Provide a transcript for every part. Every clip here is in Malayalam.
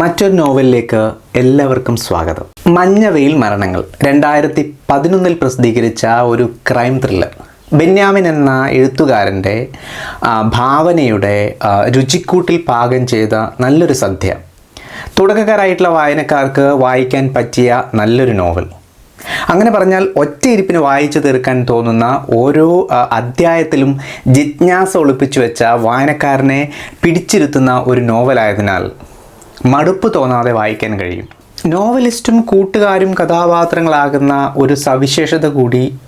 മറ്റൊരു നോവലിലേക്ക് എല്ലാവർക്കും സ്വാഗതം. മഞ്ഞവെയിൽ മരണങ്ങൾ. രണ്ടായിരത്തി പതിനൊന്നിൽ പ്രസിദ്ധീകരിച്ച ഒരു ക്രൈം ത്രില്ലർ ബെന്യാമിൻ എന്ന എഴുത്തുകാരന്റെ ഭാവനയുടെ രുചിക്കൂട്ടിൽ പാകം ചെയ്ത നല്ലൊരു സദ്യ. തുടക്കക്കാരായിട്ടുള്ള വായനക്കാർക്ക് വായിക്കാൻ പറ്റിയ നല്ലൊരു നോവൽ. അങ്ങനെ പറഞ്ഞാൽ ഒറ്റയിരിപ്പിന് വായിച്ചു തീർക്കാൻ തോന്നുന്ന ഓരോ അധ്യായത്തിലും ജിജ്ഞാസ ഒളിപ്പിച്ചു വെച്ച വായനക്കാരനെ പിടിച്ചിരുത്തുന്ന ഒരു നോവലായതിനാൽ മടുപ്പ് തോന്നാതെ വായിക്കാൻ കഴിയും. നോവലിസ്റ്റും കൂട്ടുകാരും കഥാപാത്രങ്ങളാകുന്ന ഒരു സവിശേഷത കൂടി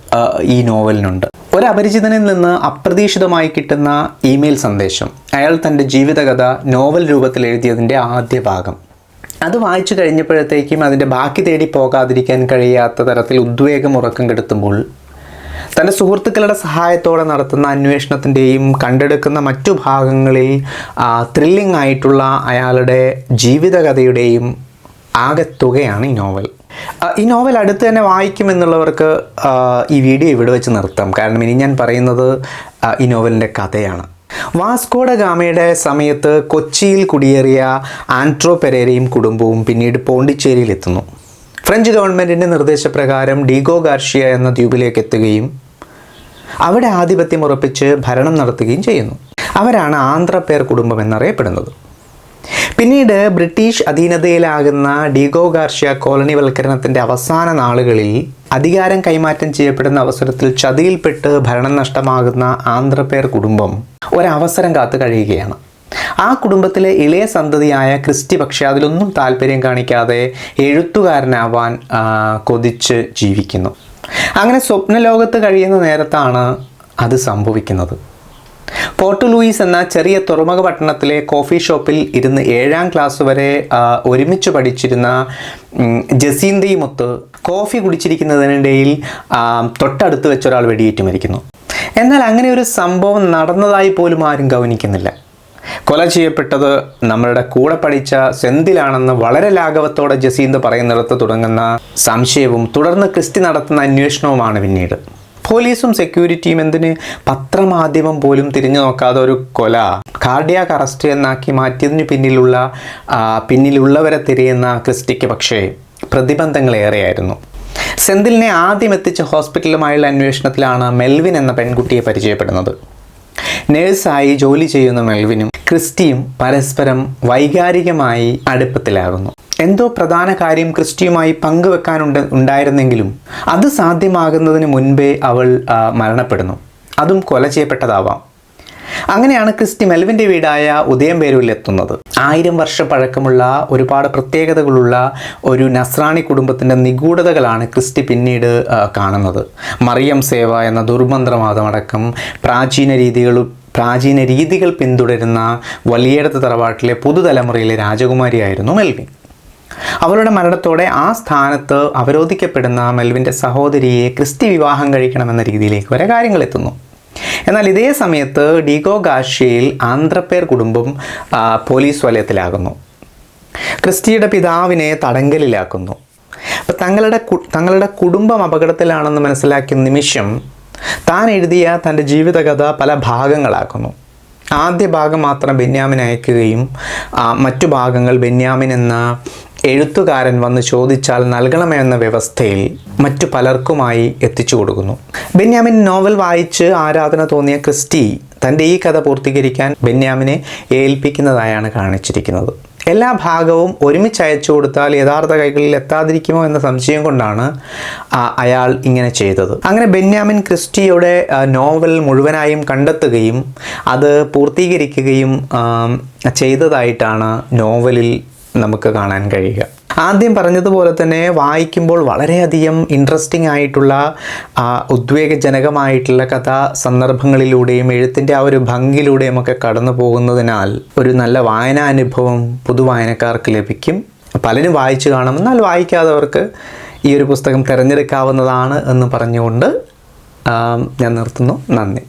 ഈ നോവലിനുണ്ട്. ഒരു അപരിചിതനിൽ നിന്ന് അപ്രതീക്ഷിതമായി കിട്ടുന്ന ഇമെയിൽ സന്ദേശം. അയാൾ തന്റെ ജീവിതകഥ നോവൽ രൂപത്തിൽ എഴുതിയതിന്റെ ആദ്യ ഭാഗം. അത് വായിച്ചു കഴിഞ്ഞപ്പോഴത്തേക്കും അതിന്റെ ബാക്കി തേടി പോകാതിരിക്കാൻ കഴിയാത്ത തരത്തിൽ ഉദ്വേഗം ഉറക്കം കെടുത്തുമ്പോൾ തന്റെ സുഹൃത്തുക്കളുടെ സഹായത്തോടെ നടത്തുന്ന അന്വേഷണത്തിന്റെയും കണ്ടെടുക്കുന്ന മറ്റു ഭാഗങ്ങളിൽ ത്രില്ലിംഗ് ആയിട്ടുള്ള അയാളുടെ ജീവിതകഥയുടെയും ആകെത്തുകയാണ് ഈ നോവൽ. ഈ നോവൽ അടുത്ത് തന്നെ വായിക്കുമെന്നുള്ളവർക്ക് ഈ വീഡിയോ ഇവിടെ വെച്ച് നിർത്താം. കാരണം ഇനി ഞാൻ പറയുന്നത് ഈ നോവലിന്റെ കഥയാണ്. വാസ്കോഡ ഗാമയുടെ സമയത്ത് കൊച്ചിയിൽ കുടിയേറിയ ആൻട്രോ പെരേരയും കുടുംബവും പിന്നീട് പോണ്ടിച്ചേരിയിൽ എത്തുന്നു. ഫ്രഞ്ച് ഗവൺമെന്റിന്റെ നിർദ്ദേശപ്രകാരം ഡീഗോ ഗാർഷിയ എന്ന ദ്വീപിലേക്ക് എത്തുകയും അവിടെ ആധിപത്യം ഉറപ്പിച്ച് ഭരണം നടത്തുകയും ചെയ്യുന്നു. അവരാണ് ആന്ധ്രപ്പേർ കുടുംബം എന്നറിയപ്പെടുന്നത്. പിന്നീട് ബ്രിട്ടീഷ് അധീനതയിലാകുന്ന ഡീഗോ ഗാർഷ്യ കോളനിവൽക്കരണത്തിന്റെ അവസാന നാളുകളിൽ അധികാരം കൈമാറ്റം ചെയ്യപ്പെടുന്ന അവസരത്തിൽ ചതിയിൽപ്പെട്ട് ഭരണം നഷ്ടമാകുന്ന ആന്ധ്രപ്പേർ കുടുംബം ഒരവസരം കാത്തു കഴിയുകയാണ്. ആ കുടുംബത്തിലെ ഇളയ സന്തതിയായ ക്രിസ്റ്റി പക്ഷേ അതിലൊന്നും താല്പര്യം കാണിക്കാതെ എഴുത്തുകാരനാവാൻ കൊതിച്ച് ജീവിക്കുന്നു. അങ്ങനെ സ്വപ്നലോകത്ത് കഴിയുന്ന നേരത്താണ് അത് സംഭവിക്കുന്നത്. പോർട്ട് ലൂയിസ് എന്ന ചെറിയ തുറമുഖ പട്ടണത്തിലെ കോഫി ഷോപ്പിൽ ഇരുന്ന് ഏഴാം ക്ലാസ് വരെ ഒരുമിച്ച് പഠിച്ചിരുന്ന ജസീന്തയുമൊത്ത് കോഫി കുടിച്ചിരിക്കുന്നതിനിടയിൽ തൊട്ടടുത്ത് വെച്ചൊരാൾ വെടിയേറ്റ് മരിക്കുന്നു. എന്നാൽ അങ്ങനെ ഒരു സംഭവം നടന്നതായി പോലും ആരും ഗൗനിക്കുന്നില്ല. കൊല ചെയ്യപ്പെട്ടത് നമ്മളുടെ കൂടെ പഠിച്ച സെന്തിലാണെന്ന് വളരെ ലാഘവത്തോടെ ജസീന്ത് പറയുന്നിടത്ത് തുടങ്ങുന്ന സംശയവും തുടർന്ന് ക്രിസ്റ്റി നടത്തുന്ന അന്വേഷണവുമാണ് പിന്നീട്. പോലീസും സെക്യൂരിറ്റിയും എന്തിന് പത്രമാധ്യമം പോലും തിരിഞ്ഞു നോക്കാതെ ഒരു കൊല? കാർഡിയാക് അറസ്റ്റ് എന്നാക്കി മാറ്റിയതിന് പിന്നിലുള്ള പിന്നിലുള്ളവരെ തിരിയുന്ന ക്രിസ്റ്റിക്ക് പക്ഷേ പ്രതിബന്ധങ്ങളേറെയായിരുന്നു സെന്തിലിനെ ആദ്യം എത്തിച്ച ഹോസ്പിറ്റലുമായുള്ള അന്വേഷണത്തിലാണ് മെൽവിൻ എന്ന പെൺകുട്ടിയെ പരിചയപ്പെടുന്നത്. നേഴ്സായി ജോലി ചെയ്യുന്ന മെൽവിനും ക്രിസ്റ്റിയും പരസ്പരം വൈകാരികമായി അടുപ്പത്തിലാകുന്നു. എന്തോ പ്രധാന കാര്യം ക്രിസ്റ്റിയുമായി പങ്കുവെക്കാനുണ്ട് ഉണ്ടായിരുന്നെങ്കിലും അത് സാധ്യമാകുന്നതിന് മുൻപേ അവൾ മരണപ്പെടുന്നു. അതും കൊല ചെയ്യപ്പെട്ടതാവാം. അങ്ങനെയാണ് ക്രിസ്റ്റി മെൽവിന്റെ വീടായ ഉദയംപേരൂരിൽ എത്തുന്നത്. ആയിരം വർഷ പഴക്കമുള്ള ഒരുപാട് പ്രത്യേകതകളുള്ള ഒരു നസ്രാണി കുടുംബത്തിന്റെ നിഗൂഢതകളാണ് ക്രിസ്റ്റി പിന്നീട് കാണുന്നത്. മറിയം സേവ എന്ന ദുർമന്ത്രവാദമടക്കം പ്രാചീന രീതികളും പ്രാചീന രീതികൾ പിന്തുടരുന്ന വലിയടത്ത് തറവാട്ടിലെ പുതുതലമുറയിലെ രാജകുമാരിയായിരുന്നു മെൽവിൻ. അവളുടെ മരണത്തോടെ ആ സ്ഥാനത്ത് അവരോധിക്കപ്പെടുന്ന മെൽവിന്റെ സഹോദരിയെ ക്രിസ്തി വിവാഹം കഴിക്കണമെന്ന രീതിയിലേക്ക് വരെ കാര്യങ്ങൾ എത്തുന്നു. എന്നാൽ ഇതേ സമയത്ത് ഡീഗോ ഗാഷ്യയിൽ ആന്ധ്രപ്പേർ കുടുംബം പോലീസ് വലയത്തിലാകുന്നു. ക്രിസ്റ്റിയുടെ പിതാവിനെ തടങ്കലിലാക്കുന്നു. അപ്പോൾ തങ്ങളുടെ തങ്ങളുടെ കുടുംബം അപകടത്തിലാണെന്ന് മനസ്സിലാക്കിയ നിമിഷം താൻ എഴുതിയ തന്റെ ജീവിതകഥ പല ഭാഗങ്ങളാക്കുന്നു. ആദ്യ ഭാഗം മാത്രം ബെന്യാമിൻ അയക്കുകയും മറ്റു ഭാഗങ്ങൾ ബെന്യാമിൻ എന്ന എഴുത്തുകാരൻ വന്ന് ചോദിച്ചാൽ നൽകണമെന്ന വ്യവസ്ഥയിൽ മറ്റു പലർക്കുമായി എത്തിച്ചു കൊടുക്കുന്നു. ബെന്യാമിൻ നോവൽ വായിച്ച് ആരാധന തോന്നിയ ക്രിസ്റ്റി തന്റെ ഈ കഥ പൂർത്തീകരിക്കാൻ ബെന്യാമിനെ ഏൽപ്പിക്കുന്നതായാണ് കാണിച്ചിരിക്കുന്നത്. എല്ലാ ഭാഗവും ഒരുമിച്ച് അയച്ചു കൊടുത്താൽ യഥാർത്ഥ കൈകളിൽ എത്താതിരിക്കുമോ എന്ന സംശയം കൊണ്ടാണ് അയാൾ ഇങ്ങനെ ചെയ്തത്. അങ്ങനെ ബെന്യാമിൻ ക്രിസ്റ്റിയുടെ നോവൽ മുഴുവനായും കണ്ടെത്തുകയും അത് പൂർത്തീകരിക്കുകയും ചെയ്തതായിട്ടാണ് നോവലിൽ നമുക്ക് കാണാൻ കഴിയുക. ആദ്യം പറഞ്ഞതുപോലെ തന്നെ വായിക്കുമ്പോൾ വളരെയധികം ഇൻട്രസ്റ്റിംഗ് ആയിട്ടുള്ള ഉദ്വേഗജനകമായിട്ടുള്ള കഥാ സന്ദർഭങ്ങളിലൂടെയും എഴുത്തിന്റെ ആ ഒരു ഭംഗിയിലൂടെയും ഒക്കെ കടന്നു പോകുന്നതിനാൽ ഒരു നല്ല വായനാനുഭവം പുതുവായനക്കാർക്ക് ലഭിക്കും. പലരും വായിച്ചു കാണും. എന്നാൽ വായിക്കാത്തവർക്ക് ഈ ഒരു പുസ്തകം തിരഞ്ഞെടുക്കാവുന്നതാണ് എന്ന് പറഞ്ഞുകൊണ്ട് ഞാൻ നിർത്തുന്നു. നന്ദി.